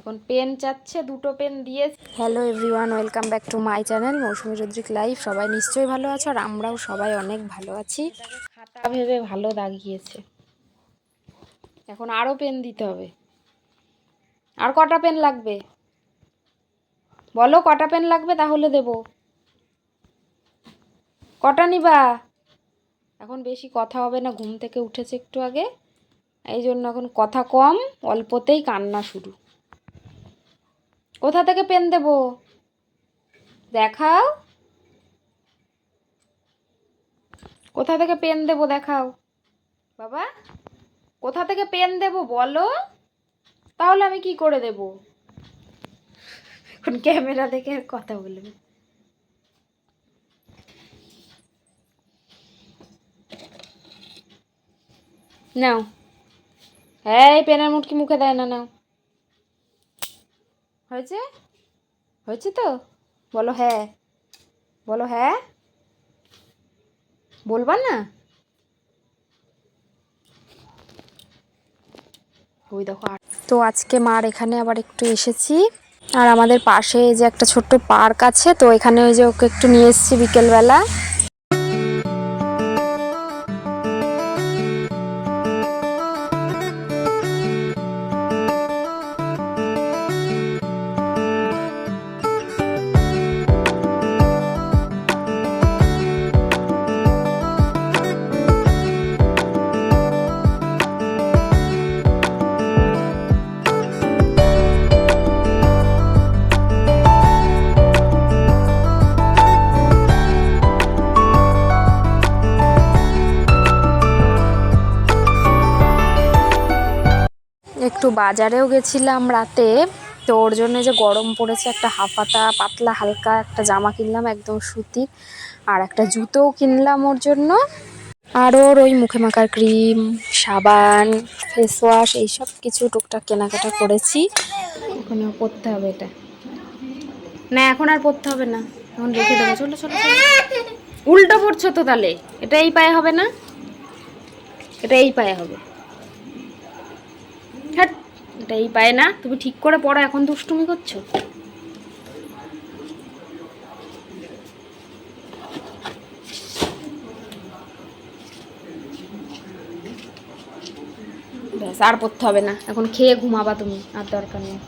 এখন পেন চাচ্ছে দুটো পেন দিয়ে। Hello everyone welcome back to my channel Mousumi Rudrik live সবাই নিশ্চয়ই ভালো আছো আর আমরাও সবাই অনেক ভালো আছি। খাতা ভেবে ভালো দাগিয়েছে। এখন আরও পেন দিতে হবে। আর কটা পেন লাগবে? বলো কটা পেন লাগবে তাহলে দেব। কটা নিবা? এখন বেশি কথা হবে না ঘুম থেকে উঠেছে একটু আগে। এই জন্য এখন কথা কম অল্পতেই কান্না শুরু। কোথা থেকে পেন দেব? দেখাও। কোথা থেকে পেন দেব দেখাও। বাবা, কোথা থেকে পেন দেব বলো? তাহলে আমি কি করে দেব? এখন ক্যামেরা দেখে কথা বলবে নাও। এই, পেনের মুটকি মুখে দেয় না, নাও। হয়েছে? হয়েছে তো? বলো হ্যাঁ। বলো হ্যাঁ। বলবা না? ওই দেখো তো আজকে মার এখানে আবার একটু এসেছি। আর আমাদের পাশে যে একটা ছোট্ট পার্ক আছে, তো এখানে ওই যে ওকে একটু নিয়ে এসেছি বিকেলবেলা। একটু বাজারেও গেছিলাম রাতে। তো ওর জন্য যে গরম পড়েছে, একটা হাফাতা পাতলা হালকা একটা জামা কিনলাম, একদম সুতির আর একটা জুতোও কিনলাম ওর জন্য। আর ওর ওই মুখে মাখার ক্রিম, সাবান ফেস ওয়াশ এইসব কিছু টুকটাক কেনাকাটা করেছি। ওখানে পরতে হবে এটা। না, এখন আর পরতে হবে না। এখন রেখে দেবো। চলো চলো। উল্টো পড়ছো তো তাহলে। এটা এই পায়ে হবে না? এটা এই পায়ে হবে। এটা এই পায়ে না। তুমি ঠিক করে পড়ো এখন দুষ্টুমি করছ? ব্যাস আর পড়তে হবে না। এখন খেয়ে ঘুমাবা তুমি আর দরকার নেই।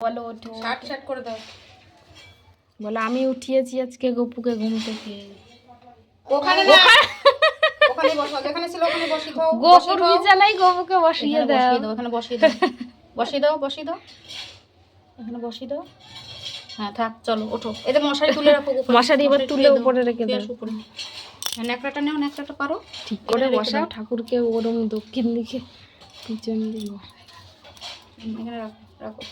বলো ওঠো। শার্ট শার্ট করে দাও। বলো আমি উঠিয়েছি আজকে গপুকে ঘুম থেকে। ওখানে বসাও যেখানে ছিল ওখানে বসিয়ে দাও গপুকে বসিয়ে দাও। বসিয়ে দাও। এখানে বসিয়ে দাও। বসিয়ে দাও বসিয়ে দাও। এখানে বসিয়ে দাও। হ্যাঁ থাক চলো ওঠো। এতে মশারি তুলে রাখো উপরে। মশারি এবার তুলে উপরে রেখে দাও। উপরে। হ্যাঁ ন্যাকড়াটা নেও ন্যাকড়াটা পারো। ঠিক করে বসাও। ঠাকুরকে ওরম দক্ষিণ দিকে পিছন দিকে এখানে রাখো রাখো।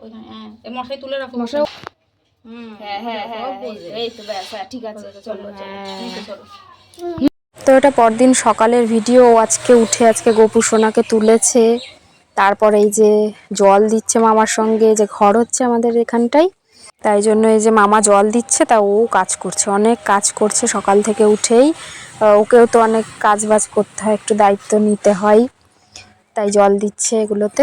ওইখানে হ্যাঁ এই মশারি তুলে রাখো মশারি- হ্যাঁ হ্যাঁ হ্যাঁ এই তো ব্যাস হ্যাঁ ঠিক আছে চলো চলো চলো হ্যাঁ। চলো। তো এটা পরদিন সকালের ভিডিও আজকে উঠে, আজকে গোপু সোনাকে তুলেছে। তারপরে এই যে জল দিচ্ছে মামার সঙ্গে যে ঘর হচ্ছে আমাদের এখানটাই তাই জন্য এই যে মামা জল দিচ্ছে, তা ও কাজ করছে, অনেক কাজ করছে সকাল থেকে উঠেই। ওকেও তো অনেক কাজ বাজ করতে হয়, একটু দায়িত্ব নিতে হয়, তাই জল দিচ্ছে এগুলোতে।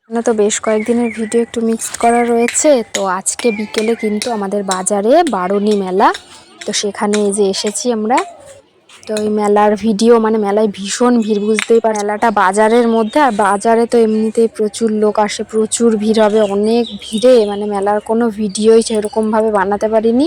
এখানে তো বেশ কয়েকদিনের ভিডিও একটু মিক্সড করা রয়েছে, তো আজকে বিকেলে কিন্তু আমাদের বাজারে বারণী মেলা, তো সেখানে এই যে এসেছি আমরা। তো এই মেলার ভিডিও মানে মেলায় ভীষণ ভিড়, বুঝতেই পারে মেলাটা বাজারের মধ্যে, আর বাজারে তো এমনিতেই প্রচুর লোক আসে, প্রচুর ভিড় হবে, অনেক ভিড়ে মানে মেলার কোনো ভিডিওই সেরকমভাবে বানাতে পারিনি।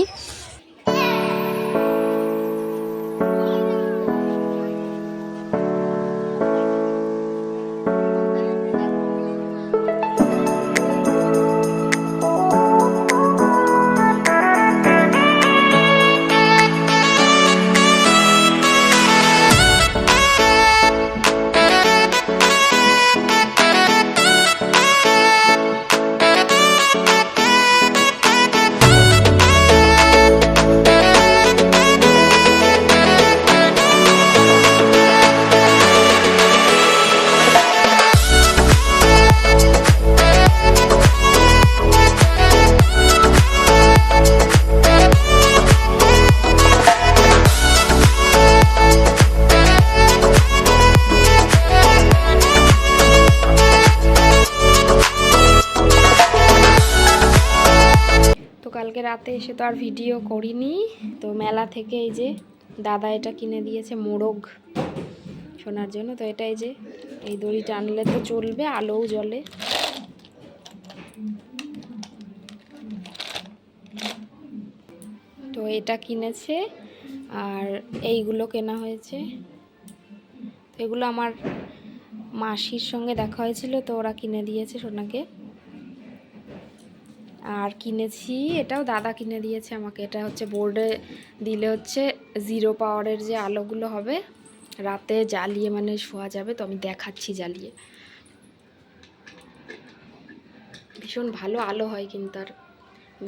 কালকে রাতে এসে তো আর ভিডিও করিনি। তো মেলা থেকে এই যে দাদা এটা কিনে দিয়েছে মোরগ শোনার জন্য। তো এটাই যে, এই দড়ি টানলে তো চলবে, আলোও জ্বলে। তো এটা কিনেছে, আর এইগুলো কেনা হয়েছে। এগুলো আমার মাসির সঙ্গে দেখা হয়েছিল, তো ওরা কিনে দিয়েছে সোনাকে। আর কিনেছি, এটাও দাদা কিনে দিয়েছে আমাকে। এটা হচ্ছে বোর্ডে দিলে হচ্ছে জিরো পাওয়ারের যে আলোগুলো হবে, রাতে জ্বালিয়ে মানে শোয়া যাবে, তো আমি দেখাচ্ছি জ্বালিয়ে। ভীষণ ভালো আলো হয় কিন্তু আর।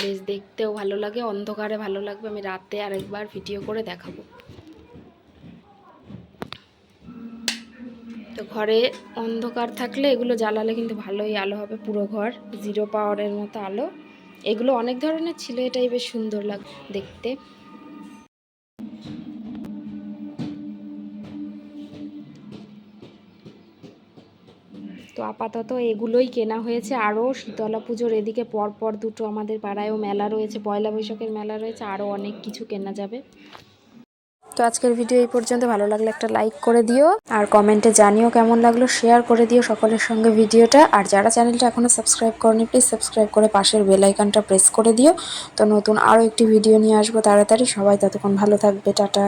বেশ দেখতেও ভালো লাগে, অন্ধকারে ভালো লাগবে, আমি রাতে আরেকবার ভিডিও করে দেখাবো। তো ঘরে অন্ধকার থাকলে এগুলো জ্বালালে কিন্তু ভালোই আলো হবে, পুরো ঘর জিরো পাওয়ারের মতো আলো। এগুলো অনেক ধরনের ছিল, এটাই বেশ সুন্দর লাগ, দেখতে। তো আপাতত এগুলোই কেনা হয়েছে। আরও শীতলা পুজোর এদিকে পরপর দুটো আমাদের পাড়ায়ও মেলা রয়েছে, পয়লা বৈশাখের মেলা রয়েছে, আরও অনেক কিছু কেনা যাবে। তো আজকের ভিডিও এই পর্যন্ত। ভালো লাগলে একটা লাইক করে দিও আর কমেন্টে জানিও কেমন লাগল শেয়ার করে দিও সকলের সঙ্গে ভিডিওটা। আর যারা চ্যানেলটা এখনও সাবস্ক্রাইব করনি প্লিজ সাবস্ক্রাইব করে পাশের বেল আইকনটা প্রেস করে দিও। তো নতুন আরও একটি ভিডিও নিয়ে আসব তাড়াতাড়ি। সবাই ততক্ষণ ভালো থাকবে, টাটা।